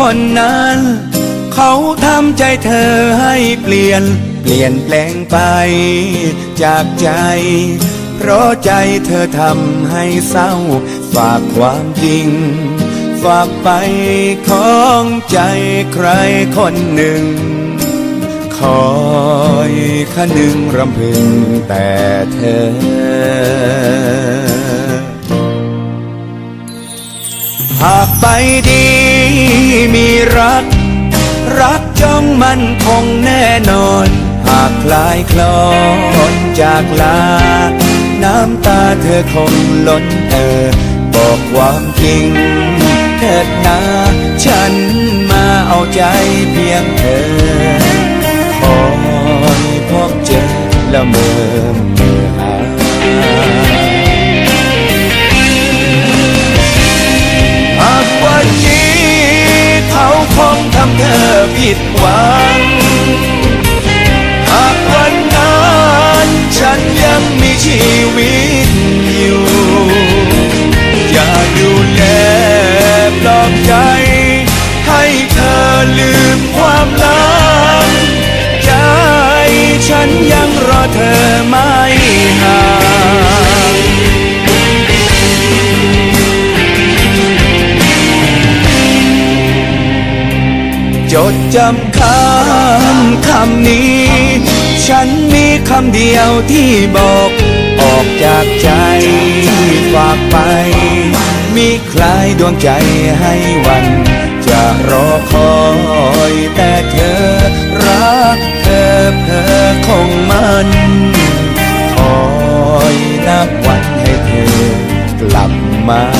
คนนั้น เขาทำใจเธอให้เปลี่ยน เปลี่ยนแปลงไปจากใจ เพราะใจเธอทำให้เศร้า ฝากความจริง ฝากไปของใจใครคนหนึ่ง คอยคนึงรำพึงแต่เธอหากไปด งมันคงแน่นอน หากคลายคลอนจากลา น้ำตาเธอคงล้นเออบอกความจริงเถิดนาฉันมาเอาใจเพียงเธอคอยพบเจอละเมอ ผิดหวัง หากวันนั้นฉันยังมีชีวิตอยู่ อย่าดูแลปลอบใจ ให้เธอลืมความหลัง ใจฉันยังรอเธอ จดจำคำคำนี้ ฉันมีคำเดียวที่บอก ออกจากใจฝากไป มีใครดวงใจให้วัน จะรอคอยแต่เธอ รักเธอเพอคงมันคอยนับวันให้เธอกลับมา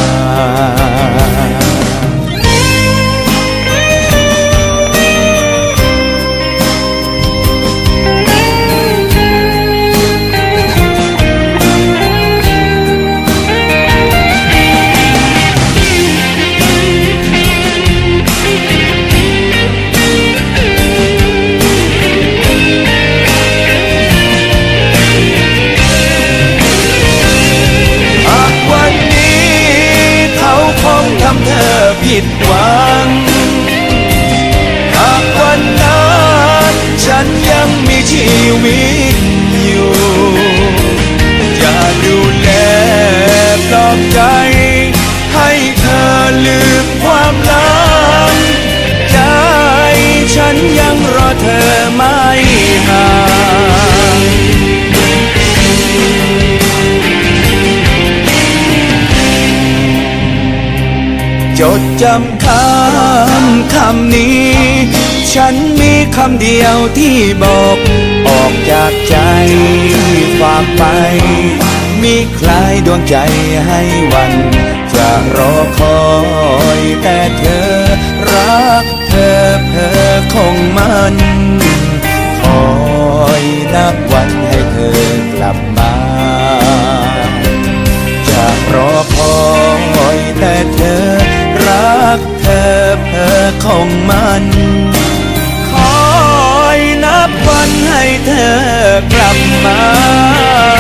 อ จดจำคำคำนี้ ฉันมีคำเดียวที่บอก ออกจากใจฝากไป มีใครดวงใจให้วัน จะรอคอยแต่เธอ รักเธอเพอคงมัน คอยนับวันให้เธอกลับมา เพองมัน คอยนับวันให้เธอกลับมา